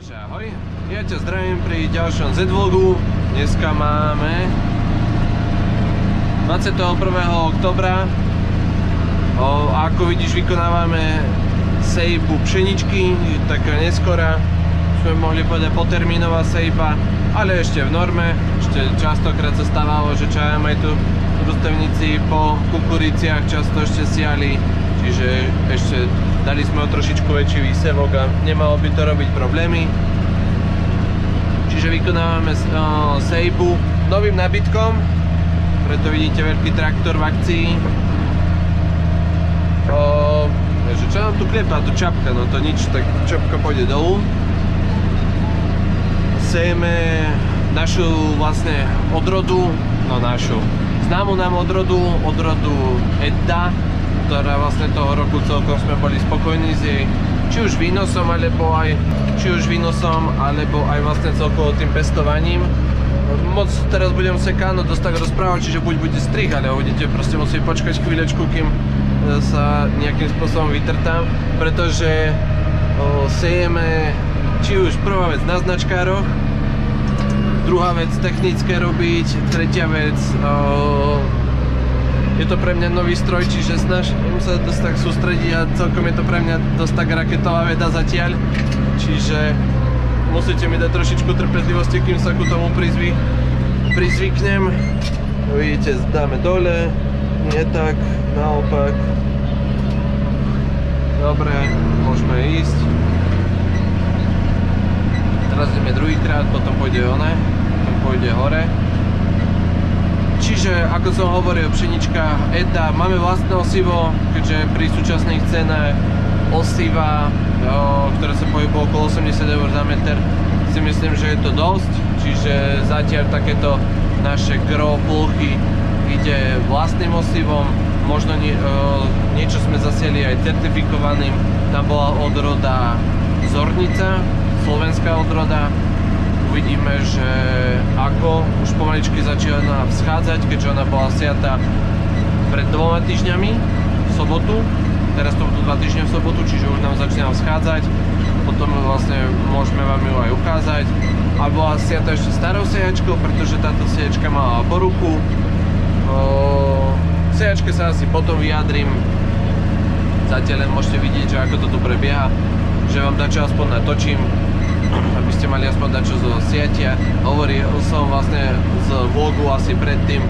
Takže ahoj, ja ťa zdravím pri ďalšom Z-Vlogu. Dneska máme 21. oktobra. Ako vidíš, vykonávame sejbu pšeničky, taká neskora. Sme mohli povedať potermínová sejba, ale ešte v norme. Ešte častokrát sa stávalo, že čajem aj tu družstevníci po kukuriciach často ešte siali. Čiže ešte dali sme o trošičku väčší výsevok a nemalo by to robiť problémy. Čiže vykonávame sejbu novým nabytkom, preto vidíte veľký traktor v akcii. O, čo nám tu klepá, tu čapka, no to nič, tak čapka pôjde dolu. Sejeme našu vlastne odrodu, no našu, známu nám odrodu, odrodu Edda, ktorá vlastne toho roku celkom sme boli spokojní s jej či už výnosom, alebo aj či už výnosom, alebo aj vlastne celkovo tým pestovaním. Moc teraz budem sekáno dosť tak rozprávať, čiže buď bude strih, ale budete proste musieť počkať chvíľečku, kým e, sa nejakým spôsobom vytrtám, pretože o, sejeme či už prvá vec na značkároch, druhá vec technické robiť, tretia vec o, je to pre mňa nový stroj, čiže snažím sa dosť tak sústrediť a celkom je to pre mňa dosť tak raketová veda zatiaľ. Čiže musíte mi dať trošičku trpezlivosti, kým sa ku tomu prizvy, prizvyknem. Vidíte, dáme dole, nie tak, naopak. Dobre, môžeme ísť. Teraz ideme druhýkrát, potom pôjde one, potom pôjde hore. Čiže, ako som hovoril, pšenička ETA, máme vlastné osivo, keďže pri súčasných cenách osiva, ktoré sa pohybujú okolo 80 eur za meter, si myslím, že je to dosť. Čiže zatiaľ takéto naše gro plochy ide vlastným osivom, možno nie, niečo sme zasieli aj certifikovaným, tam bola odroda Zornica, slovenská odroda, uvidíme, že ako už pomaličky začína vzchádzať, keďže ona bola siata pred dvoma týždňami v sobotu. Teraz to budú dva týždne v sobotu, čiže už nám začína vzchádzať. Potom vlastne môžeme vám ju aj ukázať. A bola siata ešte starou sejačkou, pretože táto sejačka mala poruchu. O sejačke sa asi potom vyjadrím. Zatiaľ len môžete vidieť, že ako to tu prebieha. Že vám dačo aspoň natočím aby ste mali aspoň dačo zo sieťa. Hovoril som vlastne z vlogu asi predtým,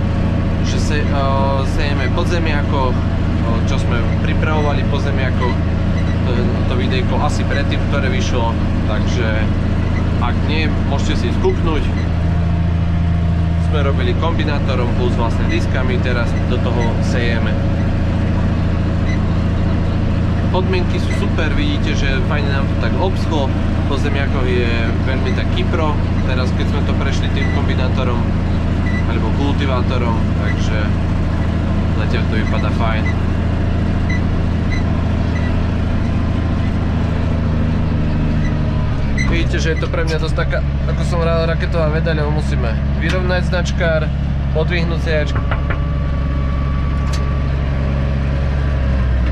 že se, uh, sejeme podzemiakov, uh, čo sme pripravovali podzemiakov, to, to videjko asi predtým, ktoré vyšlo, takže ak nie, môžete si skúknuť. Sme robili kombinátorom plus vlastne diskami, teraz do toho sejeme podmienky sú super, vidíte, že fajne nám to tak obschlo, po zemiakoch je veľmi tak kypro, teraz keď sme to prešli tým kombinátorom alebo kultivátorom, takže zatiaľ to vypadá fajn. Vidíte, že je to pre mňa dosť taká, ako som rád, raketová veda, lebo musíme vyrovnať značkár, podvihnúť sejačku,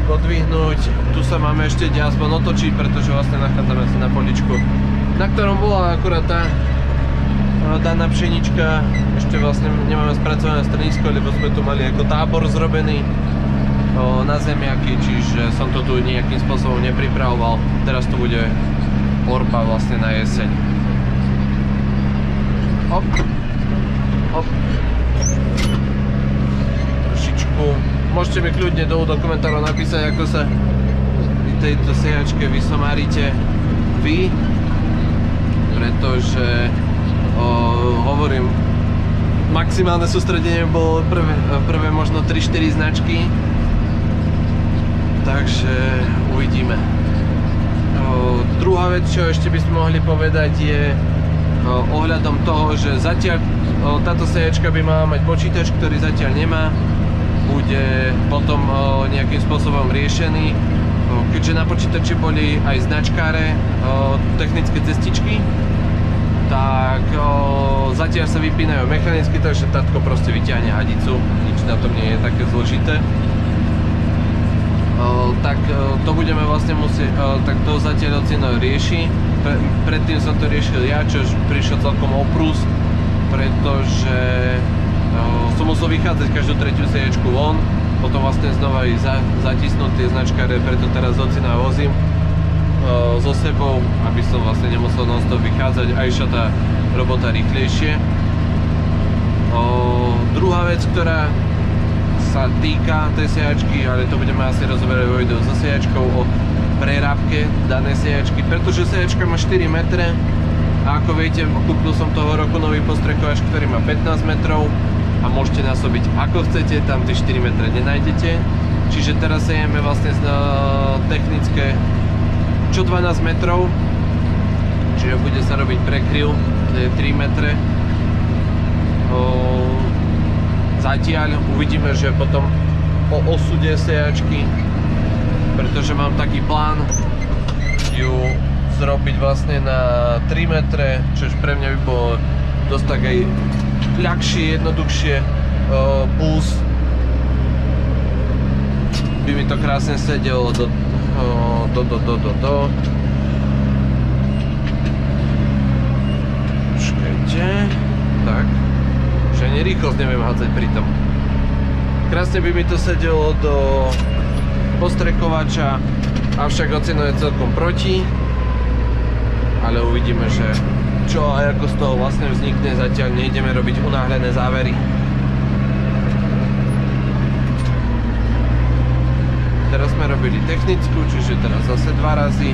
podvihnúť. Tu sa máme ešte ide aspoň otočiť, pretože vlastne nachádzame sa na poličku, na ktorom bola akurát tá daná pšenička. Ešte vlastne nemáme spracované stranisko, lebo sme tu mali ako tábor zrobený na zemiaky, čiže som to tu nejakým spôsobom nepripravoval. Teraz tu bude orba vlastne na jeseň. Hop. Hop. Trošičku môžete mi kľudne dolu do komentárov napísať, ako sa tejto sejačke vysomárite vy, pretože o, hovorím, maximálne sústredenie bolo prvé, prvé možno 3-4 značky, takže uvidíme. O, druhá vec, čo ešte by sme mohli povedať je o, ohľadom toho, že zatiaľ o, táto sejačka by mala mať počítač, ktorý zatiaľ nemá, bude potom o, nejakým spôsobom riešený. O, keďže na počítači boli aj značkáre, o, technické cestičky, tak zatiaľ sa vypínajú mechanicky, takže tatko proste vyťahne hadicu, nič na tom nie je také zložité. Tak to budeme vlastne musieť, tak to zatiaľ ocino rieši, pre, predtým som to riešil ja, čo prišiel celkom oprus, pretože som musel vychádzať každú tretiu sedačku von, potom vlastne znova ich za, zatisnúť tie značkáre, preto teraz ocina vozím uh, so sebou, aby som vlastne nemusel non-stop vychádzať a išla tá robota rýchlejšie. Uh, druhá vec, ktorá sa týka tej sejačky, ale to budeme asi rozoberať vo videu so sejačkou o prerábke danej sejačky, pretože sejačka má 4 metre a ako viete, kúpil som toho roku nový postrekovač, ktorý má 15 metrov a môžete násobiť ako chcete, tam tie 4 metre nenájdete. Čiže teraz sejeme vlastne uh, technické čo 12 metrov, čiže bude sa robiť prekryv, to je 3 metre. Zatiaľ uvidíme, že potom o osude sejačky, pretože mám taký plán ju zrobiť vlastne na 3 metre, čož pre mňa by bolo dosť tak aj ľahšie, jednoduchšie, uh, plus by mi to krásne sedelo do, uh, do, do, do, do, do. Počkajte, tak že ani rýchlosť neviem hádzať pri tom. Krásne by mi to sedelo do postrekovača, avšak oceno je celkom proti. Ale uvidíme, že čo a ako z toho vlastne vznikne, zatiaľ nejdeme robiť unáhlené závery. Teraz sme robili technickú, čiže teraz zase dva razy.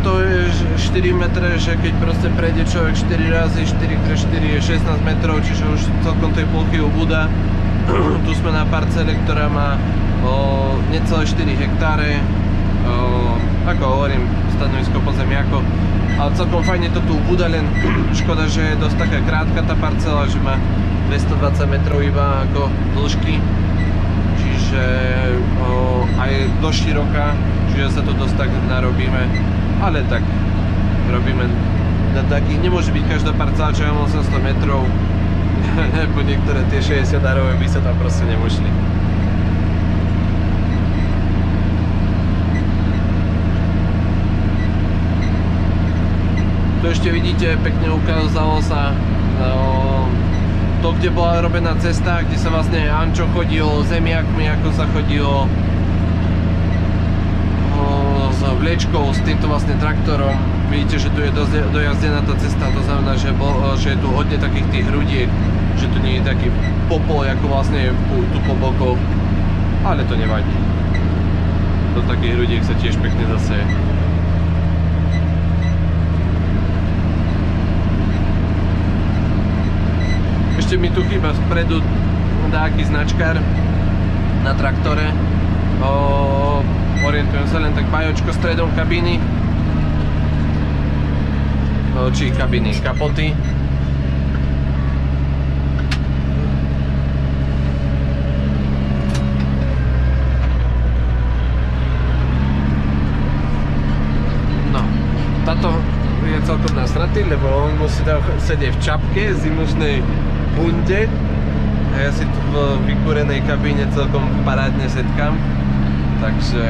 Toho je že 4 metre, že keď proste prejde človek 4 razy, 4 x 4 je 16 metrov, čiže už celkom tej plochy ubúda. tu sme na parcele, ktorá má o, necelé 4 hektáre, o, ako hovorím, stanovisko po zemiako. Ale celkom fajne to tu ubúda, len škoda, že je dosť taká krátka tá parcela, že má 220 metrov iba ako dĺžky. Čiže o, aj do široká, čiže sa to dosť tak narobíme ale tak robíme na taký, nemôže byť každá mám 800 metrov, lebo niektoré tie 60 darové by sa tam proste nemošli. Tu ešte vidíte, pekne ukázalo sa no, to, kde bola robená cesta, kde sa vlastne Ančo chodil zemiakmi, ako sa chodilo vlečkou, s týmto vlastne traktorom. Vidíte, že tu je dojazdená tá cesta, to znamená, že, bol, že je tu hodne takých tých hrudiek, že tu nie je taký popol, ako vlastne je tu po bokoch, ale to nevadí. Do takých hrudiek sa tiež pekne zase Ešte mi tu chýba vpredu nejaký značkár na traktore. O, orientujem sa len tak bajočko stredom kabíny či kabiny kapoty. No táto je celkom nasratý, lebo on musí tam sedieť v čapke, zimušnej bunde. A ja si tu v vykúrenej kabíne celkom parádne setkám takže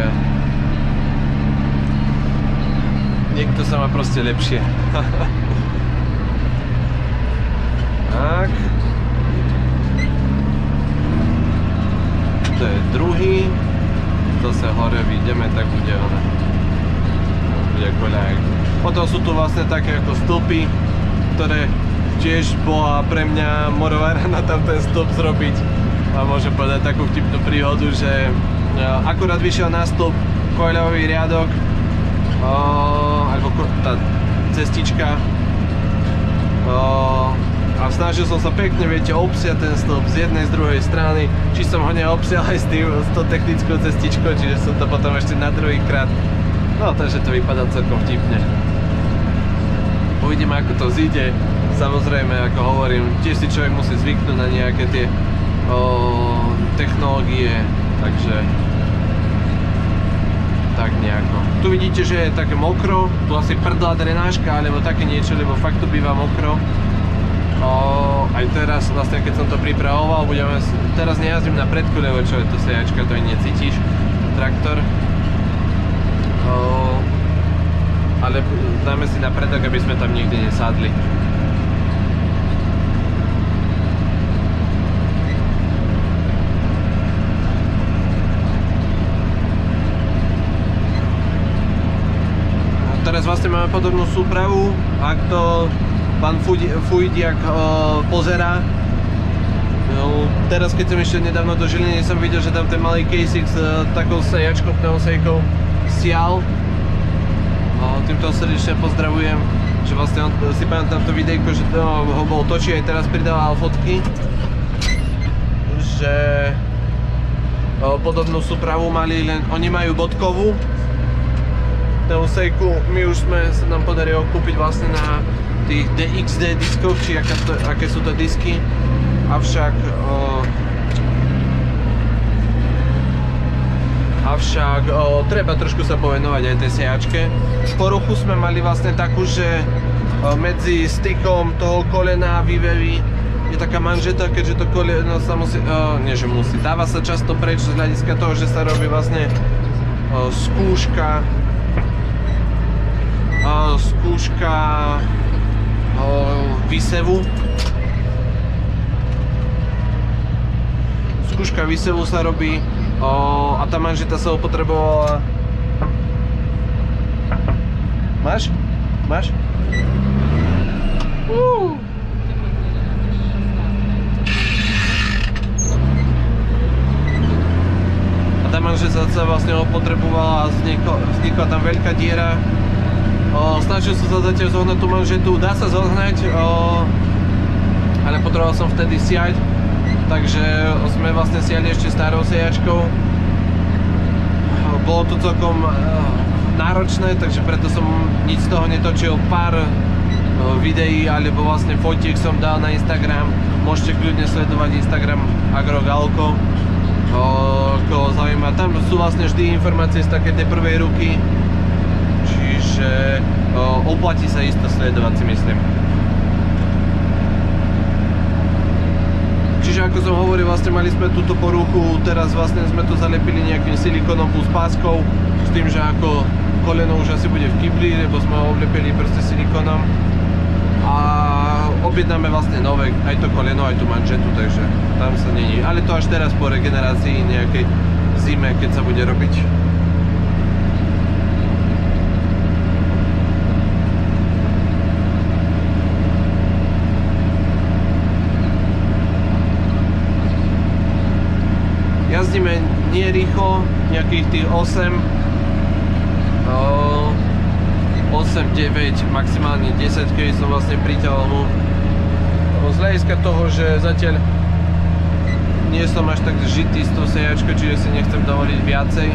niekto sa má proste lepšie. tak. To je druhý. Zase hore vyjdeme, tak bude ono. Bude koľajak. Potom sú tu vlastne také ako stĺpy, ktoré tiež bola pre mňa morová rana tam ten stĺp zrobiť. A môžem povedať takú vtipnú príhodu, že akurát vyšiel na stĺp koľový riadok alebo tá cestička. A snažil som sa pekne, viete, obsiať ten stĺp z jednej, z druhej strany. Či som ho neobsial aj s, tým, s tou technickou cestičkou, čiže som to potom ešte na druhý krát. No takže to vypadá celkom vtipne. Uvidíme ako to zíde. Samozrejme ako hovorím, tiež si človek musí zvyknúť na nejaké tie o, technológie takže uvidíte, že je také mokro, tu asi prdla drenážka alebo také niečo, lebo fakt tu býva mokro. O, aj teraz, vlastne keď som to pripravoval, budeme, teraz nejazdím na predku, lebo čo je to sejačka, to aj necítiš, traktor. O, ale dáme si na predok, aby sme tam nikdy nesadli. A teraz vlastne máme podobnú súpravu, ak to pán Fuj- Fujdiak o, pozerá. No, teraz keď som ešte nedávno do Žiliny som videl, že tam ten malý K6 s e, takou sejačkou, pneusejkou sial. O, týmto srdečne pozdravujem, že vlastne on, si pamätám to videjko, že to ho bol točí aj teraz pridával fotky. Že o, podobnú súpravu mali, len oni majú bodkovú Neusejku, my už sme, sa nám podarilo kúpiť vlastne na tých DXD diskoch, či aká aké sú to disky. Avšak o, Avšak o, treba trošku sa povenovať aj tej sejačke. Poruchu sme mali vlastne takú, že o, medzi stykom toho kolena a vývevy je taká manžeta, keďže to koleno sa musí, nie že musí, dáva sa často preč z hľadiska toho, že sa robí vlastne o, skúška skúška výsevu. Skúška výsevu sa robí a tá manžeta sa opotrebovala... Máš? Máš? A tá manžeta sa vlastne opotrebovala a vznikla tam veľká diera O, snažil som sa zatiaľ zohnať tú manžetu, dá sa zohnať, ale potreboval som vtedy siať, takže sme vlastne siali ešte starou sejačkou. Bolo to celkom o, náročné, takže preto som nič z toho netočil, pár o, videí alebo vlastne fotiek som dal na Instagram. Môžete kľudne sledovať Instagram Agrogalko. Koho zaujíma, tam sú vlastne vždy informácie z také tej prvej ruky, oplatí sa isto sledovať si myslím. Čiže ako som hovoril, vlastne mali sme túto poruchu, teraz vlastne sme to zalepili nejakým silikónom plus páskou, s tým, že ako koleno už asi bude v kybli, lebo sme ho oblepili proste silikónom. A objednáme vlastne nové, aj to koleno, aj tú manžetu, takže tam sa není. Ale to až teraz po regenerácii nejakej zime, keď sa bude robiť. Jazdíme nie rýchlo, nejakých tých 8, o, 8, 9, maximálne 10, keď som vlastne priťahol mu. Z hľadiska toho, že zatiaľ nie som až tak žitý s tou sejačkou, čiže si nechcem dovoliť viacej.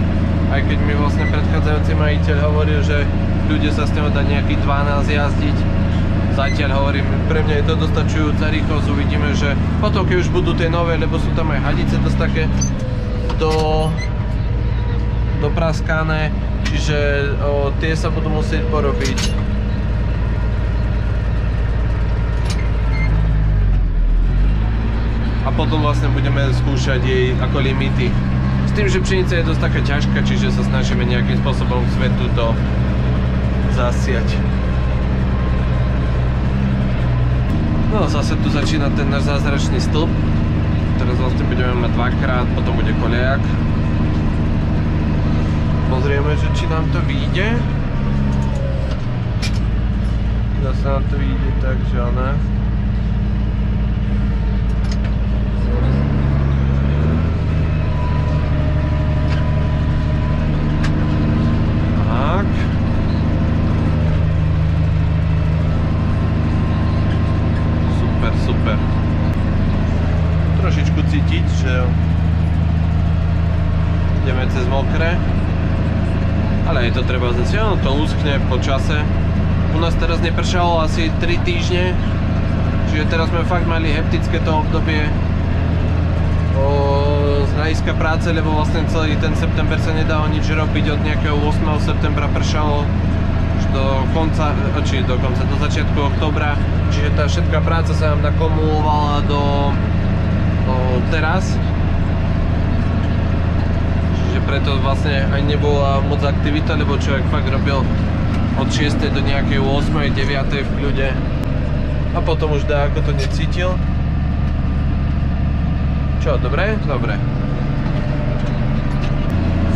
Aj keď mi vlastne predchádzajúci majiteľ hovoril, že ľudia sa s ňou dá nejakých 12 jazdiť. Zatiaľ hovorím, pre mňa je to dostačujúca rýchlosť, uvidíme, že potom keď už budú tie nové, lebo sú tam aj hadice dosť také do, dopraskané, čiže o, tie sa budú musieť porobiť. A potom vlastne budeme skúšať jej ako limity. S tým, že pšenica je dosť taká ťažká, čiže sa snažíme nejakým spôsobom svetu to zasiať. No zase tu začína ten náš zázračný stĺp. Teraz vlastne budeme mať dvakrát, potom bude koliak. Pozrieme, že či nám to vyjde. Zase nám to vyjde tak, že ne. Tak. Super, super. Trošičku cítiť, že ideme cez mokré. Ale je to treba zase, ono to uschne po čase. U nás teraz nepršalo asi 3 týždne, čiže teraz sme fakt mali heptické to obdobie. Z hľadiska práce, lebo vlastne celý ten september sa nedalo nič robiť od nejakého 8. septembra pršalo do konca, či do konca, do začiatku oktobra, čiže tá všetká práca sa nám nakumulovala do, do teraz. Preto vlastne aj nebola moc aktivita, lebo človek fakt robil od 6. do nejakej 8. 9. v kľude a potom už dá ako to necítil. Čo, dobre? Dobre.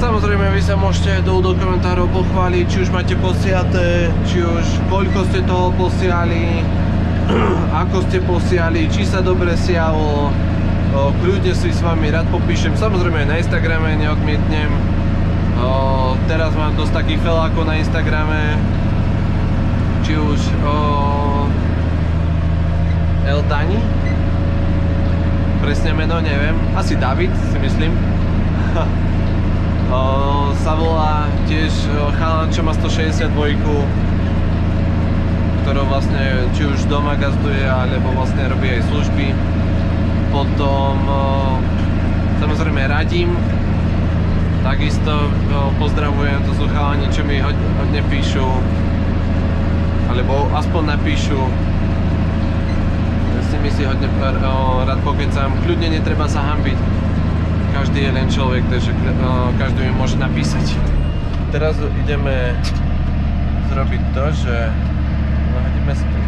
Samozrejme, vy sa môžete dolu do komentárov pochváliť, či už máte posiaté, či už koľko ste toho posiali, ako ste posiali, či sa dobre sialo. Kľudne si s vami rád popíšem, samozrejme aj na Instagrame neodmietnem. O, teraz mám dosť takých felákov na Instagrame, či už o, El Dani, presne meno neviem, asi David si myslím. sa volá tiež chalan, čo má 162 ktorou vlastne či už doma gazduje, alebo vlastne robí aj služby. Potom o, samozrejme radím, takisto o, pozdravujem, to sú chalani, čo mi hodne, píšu, alebo aspoň napíšu. S nimi si hodne o, rád pokecam, kľudne netreba sa hambiť. Každý je len človek, takže každý mi môže napísať. Teraz ideme zrobiť to, že nahodíme si to.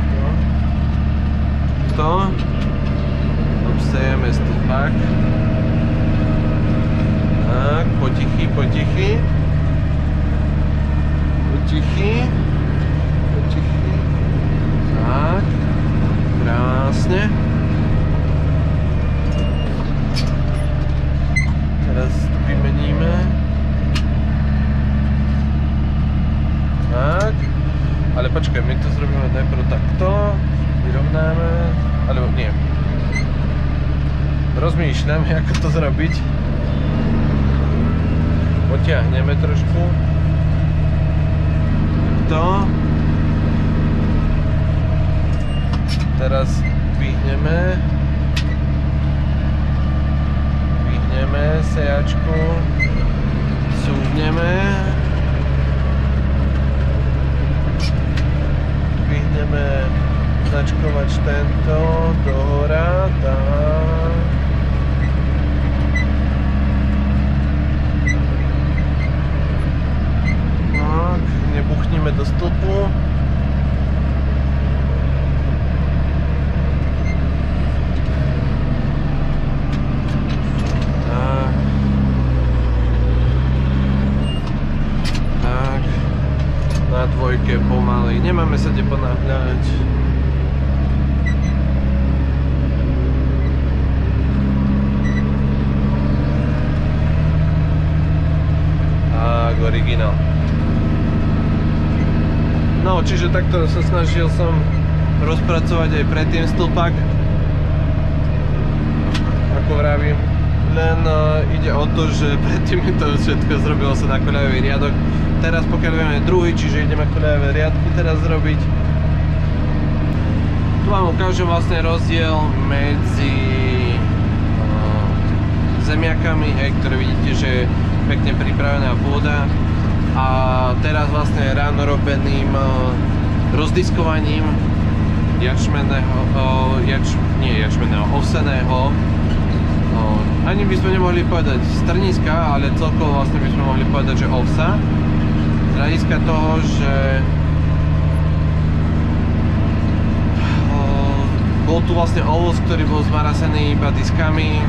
To. Obsejeme stĺpak. Tak, potichy, potichy. Potichy. Potichy. Tak. Krásne. Teraz vymeníme. Tak. Ale počkaj, my to zrobíme najprv takto. Vyrovnáme. Alebo nie. Rozmýšľam, ako to zrobiť. Potiahneme trošku. To. Teraz vyhneme. Vyhneme sejačku. Súhneme. Vyhneme značkovač tento do hora, tak. Tak, nebuchníme do stĺpu. Tak. Tak. Na dvojke pomaly. Nemáme sa kde ponáhľať. Tak, originál. Čiže takto sa snažil som rozpracovať aj predtým stĺpak. Ako vravím. Len uh, ide o to, že predtým to všetko zrobilo sa na koľajový riadok. Teraz pokiaľ vieme druhý, čiže ideme koľajové riadky teraz zrobiť. Tu vám ukážem vlastne rozdiel medzi uh, zemiakami, ktoré vidíte, že je pekne pripravená pôda a teraz vlastne ráno robeným uh, rozdiskovaním jačmeného, jač, nie jačmeného, ovseného. Ani by sme nemohli povedať strniska, ale celkovo vlastne by sme mohli povedať, že ovsa. Z hľadiska toho, že bol tu vlastne ovoz, ktorý bol zmarasený iba diskami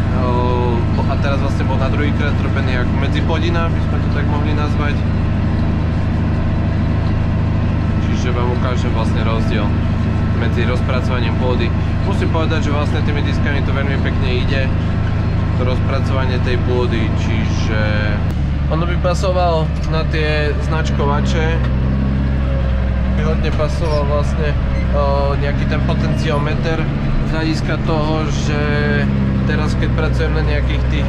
a teraz vlastne bol na druhýkrát zrobený ako medzipodina, by sme to tak mohli nazvať že vám ukážem vlastne rozdiel medzi rozpracovaním pôdy. Musím povedať, že vlastne tými diskami to veľmi pekne ide, to rozpracovanie tej pôdy, čiže ono by pasoval na tie značkovače, by hodne pasoval vlastne o, nejaký ten potenciometer z hľadiska toho, že teraz keď pracujem na nejakých tých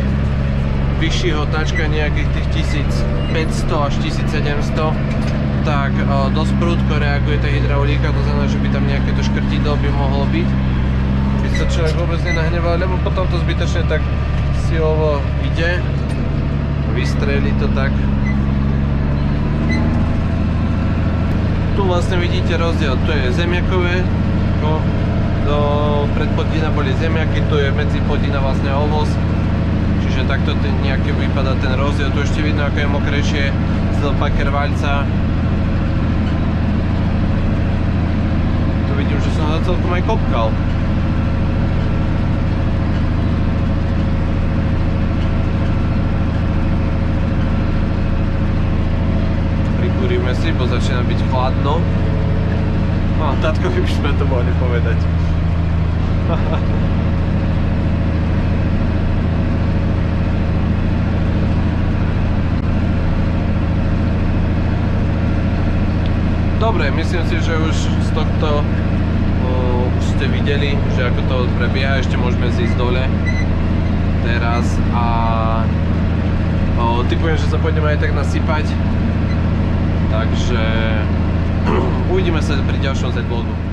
vyšších otáčkach, nejakých tých 1500 až 1700 tak o, dosť prúdko reaguje tá hydraulíka, to znamená, že by tam nejaké to škrtidlo by mohlo byť. By sa človek vôbec nenahneval, lebo potom to zbytočne tak silovo ide. Vystreli to tak. Tu vlastne vidíte rozdiel. Tu je zemiakové. No, do predpodína boli zemiaky, tu je medzi podína vlastne ovoz. Čiže takto ten, nejaký vypadá ten rozdiel. Tu ešte vidno, ako je mokrejšie z paker vaľca. Tu vidím, že som na celkom aj kopkal. Prikúrime si, bo začína byť chladno. No, tatkovi by sme to mohli povedať. Dobre, myslím si, že už z tohto o, už ste videli, že ako to prebieha, ešte môžeme zísť dole. Teraz a typujem, že sa pôjdeme aj tak nasypať. Takže uvidíme sa pri ďalšom Z-vlogu